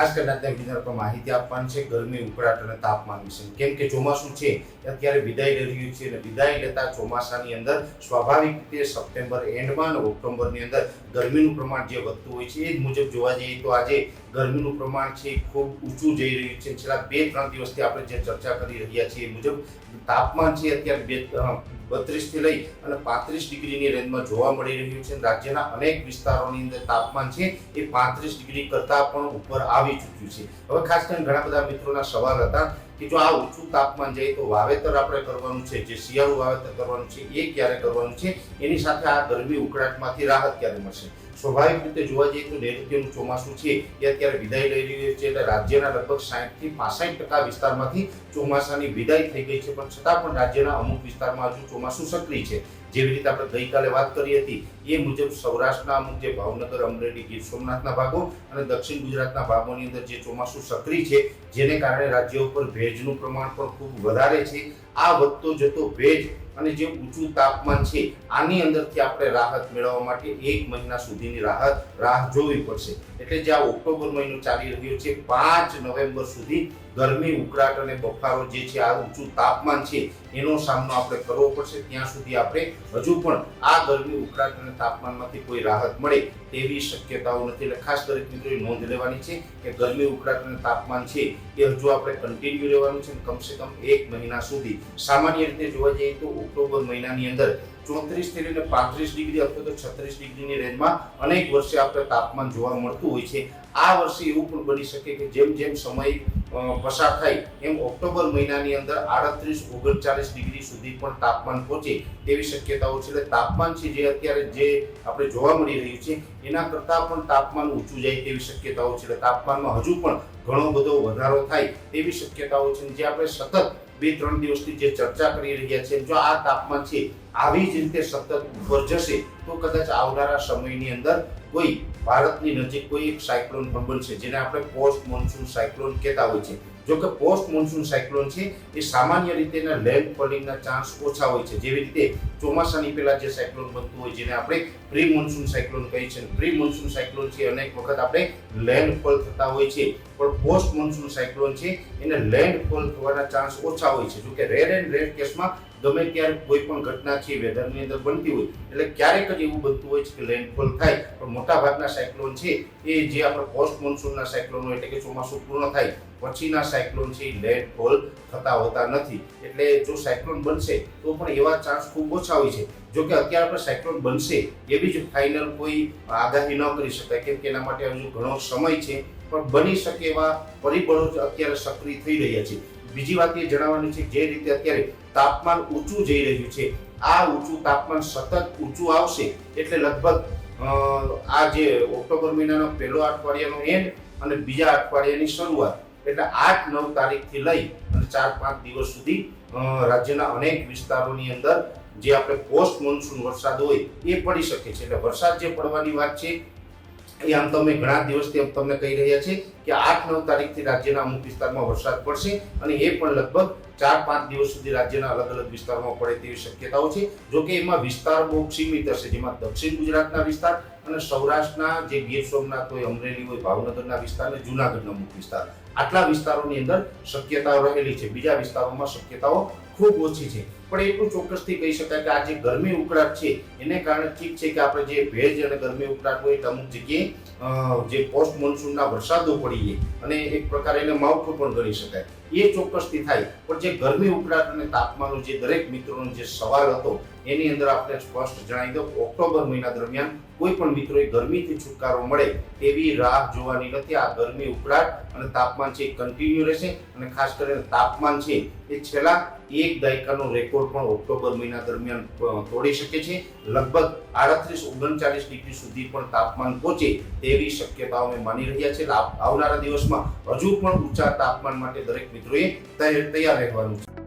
ખાસ કરીને અત્યારે પર માહિતી આપવાની છે ગરમી, ઉકળાટ અને તાપમાન વિશે. કેમ કે ચોમાસું છે અત્યારે વિદાય લઈ રહ્યું છે અને વિદાય લેતા ચોમાસાની અંદર સ્વાભાવિક રીતે સપ્ટેમ્બર એન્ડમાં અને ઓક્ટોબરની અંદર ગરમીનું પ્રમાણ જે વધતું હોય છે, એ જ મુજબ જોવા જઈએ તો આજે ગરમીનું પ્રમાણ છે ખૂબ ઊંચું જઈ રહ્યું છે. છેલ્લા બે ત્રણ દિવસથી આપણે જે ચર્ચા કરી રહ્યા છીએ મુજબ તાપમાન છે અત્યારે બે બત્રીસથી લઈ અને પાંત્રીસ ડિગ્રીની રેન્જમાં જોવા મળી રહ્યું છે. રાજ્યના અનેક વિસ્તારોની અંદર તાપમાન છે એ પાંત્રીસ ડિગ્રી કરતાં પણ ઉપર આવી ચૂક્યું છે. હવે ખાસ કરીને ઘણા બધા મિત્રોના સવાલ હતા કે જો આ ઊંચું તાપમાન જાય તો વાવેતર આપણે કરવાનું છે, જે શિયાળુ વાવેતર કરવાનું છે, એ ક્યારે કરવાનું છે? એની સાથે આ ગરમી ઉકળાટમાંથી રાહત ક્યારે મળશે? સ્વાભાવિક રીતે જોવા જઈએ તો નૈઋત્યનું ચોમાસું છે, એ અત્યારે વિદાય લઈ રહ્યું છે એટલે રાજ્યના લગભગ સાઠથી પાસઠ ટકા વિસ્તારમાંથી ચોમાસાની વિદાય થઈ ગઈ છે, પણ છતાં પણ રાજ્યના અમુક વિસ્તારમાં હજુ ચોમાસું સક્રિય છે. જેવી રીતે આપણે ગઈકાલે વાત કરી હતી, એ મુજબ સૌરાષ્ટ્રના અમુક જે ભાવનગર, અમરેલી, ગીર સોમનાથના ભાગો અને દક્ષિણ ગુજરાતના ભાગોની અંદર જે ચોમાસું સક્રિય છે, જેને કારણે રાજ્ય ઉપર ભેજનું પ્રમાણ પણ ખૂબ વધારે છે. આ વધતો જતો ભેજ અને જે ઊંચું તાપમાન છે, આની અંદરથી આપણે રાહત મેળવવા માટે એક મહિના સુધીની રાહત, રાહ જોવી પડશે. એટલે જે આ ઓક્ટોબર મહિનો ચાલી રહ્યો છે, પાંચ નવેમ્બર સુધી ગરમી, ઉકળાટ અને બફારો જે છે, આ ઊંચું તાપમાન છે એનો સામનો આપણે કરવો પડશે. ત્યાં સુધી આપણે હજુ પણ આ ગરમી ઉકળાટ અને તાપમાનમાંથી કોઈ રાહત મળે તેવી શક્યતાઓ નથી. એટલે ખાસ દરેક મિત્રોએ નોંધ લેવાની છે કે ગરમી ઉકળાટ અને તાપમાન છે એ હજુ આપણે કન્ટિન્યુ રહેવાનું છે કમસે કમ એક મહિના સુધી. સામાન્ય રીતે જોવા જઈએ તો ઓક્ટોબર મહિનાની અંદર ચોત્રીસથી લઈને પાંત્રીસ ડિગ્રી અથવા તો છત્રીસ ડિગ્રીની રેન્જમાં અનેક વર્ષે આપણે તાપમાન જોવા મળતું હોય છે. આ વર્ષે એવું પણ બની શકે કે જેમ જેમ સમય પસાર થાય એમ ઓક્ટોબર મહિનાની અંદર આડત્રીસ, ઓગણચાલીસ ડિગ્રી સુધી પણ તાપમાન પહોંચે તેવી શક્યતાઓ છે. એટલે તાપમાન છે જે અત્યારે જે આપણે જોવા મળી રહ્યું છે, એના કરતાં પણ તાપમાન ઊંચું જાય તેવી શક્યતાઓ છે. એટલે તાપમાનમાં હજુ પણ ઘણો બધો વધારો થાય તેવી શક્યતાઓ છે. જે આપણે સતત બે ત્રણ દિવસથી જે ચર્ચા કરી રહ્યા છે, જો આ તાપમાન છે, આવી જ રીતે સતત ઉપર જશે, તો કદાચ આવનારા સમયની અંદર કોઈ ભારતની નજીક કોઈ એક સાયક્લોન પણ બનશે જેને આપણે પોસ્ટ મોન્સૂન સાયક્લોન કહેતા હોય છે. જો કે પોસ્ટ મોન્સૂન સાયક્લોન છે, એ સામાન્ય રીતે એના લેન્ડ ફોલિંગના ચાન્સ ઓછા હોય છે. જેવી રીતે ચોમાસાની પહેલાં જે સાયક્લોન બનતું હોય, જેને આપણે પ્રી મોન્સૂન સાયક્લોન કહીએ છીએ પ્રી મોન્સૂન સાયક્લોન છે અનેક વખત આપણે લેન્ડ ફોલ થતા હોય છે. પણ પોસ્ટ મોન્સૂન સાયક્લોન છે, એને લેન્ડ ફોલ થવાના ચાન્સ ઓછા હોય છે. જો કે રેર એન્ડ રેર કેસમાં ગમે ત્યારે કોઈ પણ ઘટના છે, વેધરની અંદર બનતી હોય, એટલે ક્યારેક જ એવું બનતું હોય છે કે લેન્ડફોલ થાય. પણ મોટા ભાગના સાયક્લોન છે, એ જે આપણે પોસ્ટ મોન્સૂનના સાયક્લોન હોય એટલે કે ચોમાસું પૂર્ણ થાય પછીના સાયક્લોન છે એ લેન્ડફોલ થતા હોતા નથી. એટલે જો સાયક્લોન બનશે, તો પણ એવા ચાન્સ ખૂબ ઓછા હોય છે. જો કે અત્યારે આપણે સાયક્લોન બનશે, એવી જ ફાઇનલ કોઈ આગાહી ન કરી શકાય. કેમ કે એના માટે હજુ ઘણો સમય છે. પણ બની શકે એવા પરિબળો જ અત્યારે સક્રિય થઈ રહ્યા છે. બીજી વાત એ જણાવવાની છે, જે રીતે અત્યારે તાપમાન ઊંચું જઈ રહ્યું છે, આ ઊંચું તાપમાન સતત ઊંચું આવશે, એટલે લગભગ આ જે ઓક્ટોબર મહિનાનો પહેલો અઠવાડિયાનો એન્ડ અને બીજા અઠવાડિયાની શરૂઆત. એટલે આઠ નવ તારીખથી લઈ અને ચાર પાંચ દિવસ સુધી રાજ્યના અનેક વિસ્તારોની અંદર જે આપણે પોસ્ટ મોન્સૂન વરસાદ હોય એ પડી શકે છે. એટલે વરસાદ જે પડવાની વાત છે એ આમ તમે ઘણા દિવસથી આમ તમને કહી રહ્યા છે કે આઠ નવ તારીખથી રાજ્યના અમુક વિસ્તારમાં વરસાદ પડશે અને એ પણ લગભગ ચાર પાંચ દિવસ સુધી રાજ્યના અલગ અલગ વિસ્તારમાં પડે તેવી શક્યતાઓ છે. જોકે એમાં વિસ્તાર બહુ સીમિત હશે, જેમાં દક્ષિણ ગુજરાતના વિસ્તાર અને સૌરાષ્ટ્રના જે ગીર સોમનાથ હોય, અમરેલી હોય, ભાવનગરના વિસ્તાર અને જુનાગઢના અમુક વિસ્તાર. આટલા વિસ્તારોની અંદર શક્યતાઓ રહેલી છે. બીજા વિસ્તારોમાં શક્યતાઓ ખૂબ ઓછી છે. પણ એટલું ચોક્કસથી કહી શકાય કે આ જે ગરમી ઉકળાટ છે, એને કારણે ઠીક છે કે આપણે જે ભેજ અને ગરમી ઉકળાટ હોય અમુક જગ્યાએ જે પોસ્ટ મોન્સૂનના વરસાદો પડીએ અને એક પ્રકારે એને માવઠું પણ કરી શકાય. એ ચોક્કસથી થાય. પણ જે ગરમી ઉકળાટ અને તાપમાનનો જે દરેક મિત્રોનો જે સવાલ હતો, એની અંદર આપણે સ્પષ્ટ જણાવી દો ઓક્ટોબર મહિના દરમિયાન કોઈ પણ મિત્રોએ ગરમીથી છુટકારો મળે તેવી રાહ જોવાની નથી. આ ગરમી ઉકળાટ અને તાપમાન છે કન્ટિન્યુ રહેશે, અને ખાસ કરીને તાપમાન છે એ છેલ્લા એક દાયકાનો રેકોર્ડ પણ ઓક્ટોબર મહિના દરમિયાન તોડી શકે છે. લગભગ આડત્રીસ ઓગણચાલીસ ડિગ્રી સુધી પણ તાપમાન પહોંચે તેવી શક્યતાઓ અમે માની રહ્યા છે આવનારા દિવસમાં હજુ પણ ઊંચા તાપમાન માટે દરેક મિત્રોએ તૈયાર રહેવાનું છે.